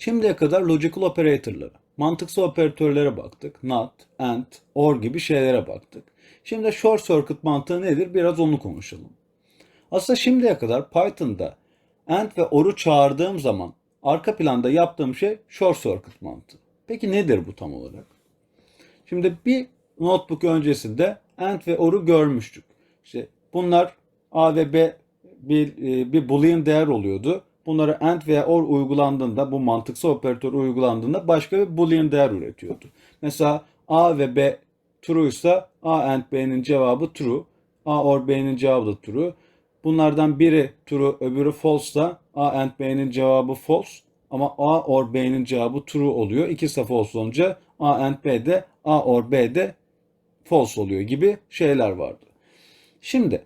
Şimdiye kadar logical operator'lara, mantıksal operatörlere baktık. Not, and, or gibi şeylere baktık. Şimdi short circuit mantığı nedir? Biraz onu konuşalım. Aslında şimdiye kadar Python'da and ve or'u çağırdığım zaman arka planda yaptığım şey short circuit mantığı. Peki nedir bu tam olarak? Şimdi bir notebook öncesinde and ve or'u görmüştük. İşte bunlar a ve b bir, e, bir boolean değer oluyordu. Bunlara and veya or uygulandığında, bu mantıksal operatör uygulandığında başka bir boolean değer üretiyordu. Mesela a ve b true ise a and b'nin cevabı true. a or b'nin cevabı da true. Bunlardan biri true, öbürü false da a and b'nin cevabı false. Ama a or b'nin cevabı true oluyor. İkisi false olunca a and b de a or b de false oluyor gibi şeyler vardı. Şimdi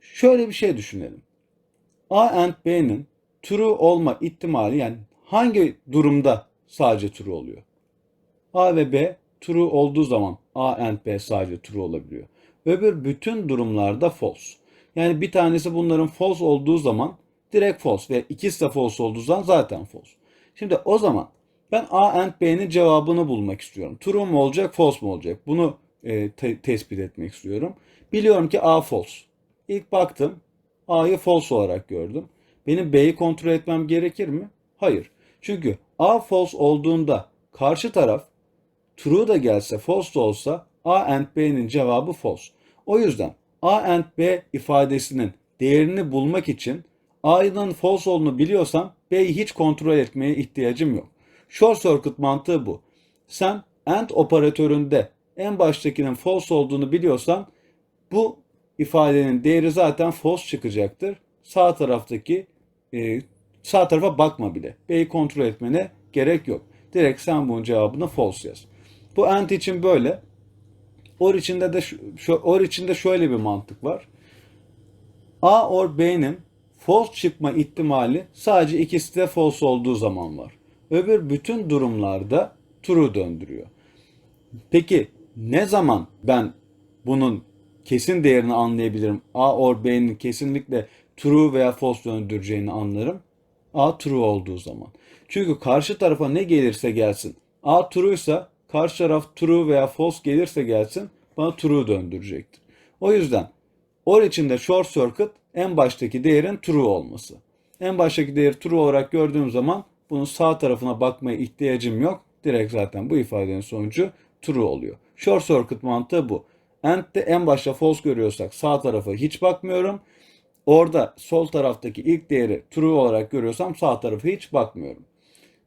şöyle bir şey düşünelim. A and B'nin true olma ihtimali yani hangi durumda sadece true oluyor? A ve B true olduğu zaman A and B sadece true olabiliyor. Öbür bütün durumlarda false. Yani bir tanesi bunların false olduğu zaman direkt false ve ikisi de false olduğu zaman zaten false. Şimdi o zaman ben A and B'nin cevabını bulmak istiyorum. True mu olacak, false mu olacak? Bunu e, te- tespit etmek istiyorum. Biliyorum ki A false. İlk baktım A'yı false olarak gördüm. Benim B'yi kontrol etmem gerekir mi? Hayır. Çünkü A false olduğunda karşı taraf true da gelse false da olsa A and B'nin cevabı false. O yüzden A and B ifadesinin değerini bulmak için A'nın false olduğunu biliyorsam B'yi hiç kontrol etmeye ihtiyacım yok. Short circuit mantığı bu. Sen AND operatöründe en baştakinin false olduğunu biliyorsan bu ifadenin değeri zaten false çıkacaktır. Sağ taraftaki e, sağ tarafa bakma bile. B'yi kontrol etmene gerek yok. Direkt sen bunun cevabını false yaz. Bu AND için böyle. OR içinde de şu- OR içinde şöyle bir mantık var. A or B'nin false çıkma ihtimali sadece ikisi de false olduğu zaman var. Öbür bütün durumlarda true döndürüyor. Peki ne zaman ben bunun kesin değerini anlayabilirim? A or B'nin kesinlikle true veya false döndüreceğini anlarım. A true olduğu zaman. Çünkü karşı tarafa ne gelirse gelsin. A true ise karşı taraf true veya false gelirse gelsin bana true döndürecektir. O yüzden or içinde short circuit en baştaki değerin true olması. En baştaki değeri true olarak gördüğüm zaman bunun sağ tarafına bakmaya ihtiyacım yok. Direkt zaten bu ifadenin sonucu true oluyor. Short circuit mantığı bu. AND'de en başta false görüyorsak sağ tarafa hiç bakmıyorum. Orada sol taraftaki ilk değeri true olarak görüyorsam sağ tarafa hiç bakmıyorum.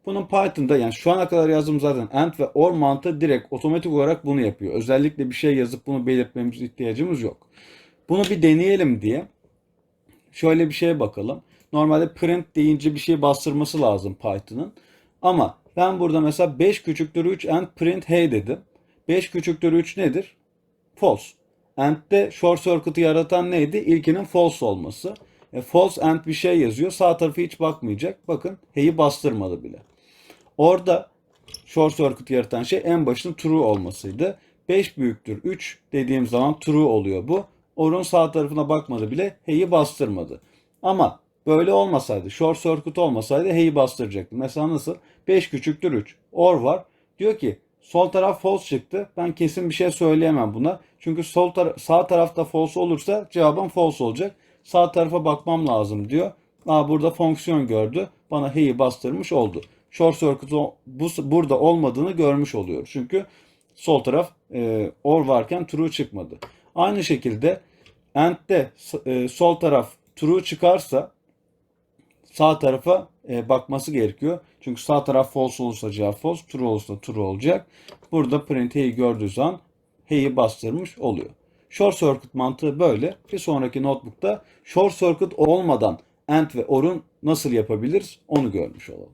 Bunun Python'da yani şu ana kadar yazdığım zaten AND ve OR mantığı direkt otomatik olarak bunu yapıyor. Özellikle bir şey yazıp bunu belirtmemiz ihtiyacımız yok. Bunu bir deneyelim diye şöyle bir şeye bakalım. Normalde print deyince bir şey bastırması lazım Python'ın. Ama ben burada mesela 5 küçüktür 3 and print hey dedim. 5 küçüktür 3 nedir? False. And'de short circuit'ı yaratan neydi? İlkinin false olması. E, false and bir şey yazıyor. Sağ tarafı hiç bakmayacak. Bakın hey'i bastırmadı bile. Orada short circuit yaratan şey en başın true olmasıydı. 5 büyüktür 3 dediğim zaman true oluyor bu. Orun sağ tarafına bakmadı bile hey'i bastırmadı. Ama böyle olmasaydı, short circuit olmasaydı hey'i bastıracaktı. Mesela nasıl? 5 küçüktür 3. Or var. Diyor ki sol taraf false çıktı. Ben kesin bir şey söyleyemem buna. Çünkü sol tara- sağ tarafta false olursa cevabım false olacak. Sağ tarafa bakmam lazım diyor. Aa burada fonksiyon gördü. Bana hey'i bastırmış oldu. Short circuit bu, burada olmadığını görmüş oluyor. Çünkü sol taraf e, or varken true çıkmadı. Aynı şekilde AND'de e, sol taraf true çıkarsa sağ tarafa e, bakması gerekiyor. Çünkü sağ taraf false olursa cevap false, true olursa true olacak. Burada print hey'i gördüğü zaman hey'i bastırmış oluyor. Short circuit mantığı böyle. Bir sonraki notebook'ta short circuit olmadan AND ve OR'un nasıl yapabiliriz onu görmüş olalım.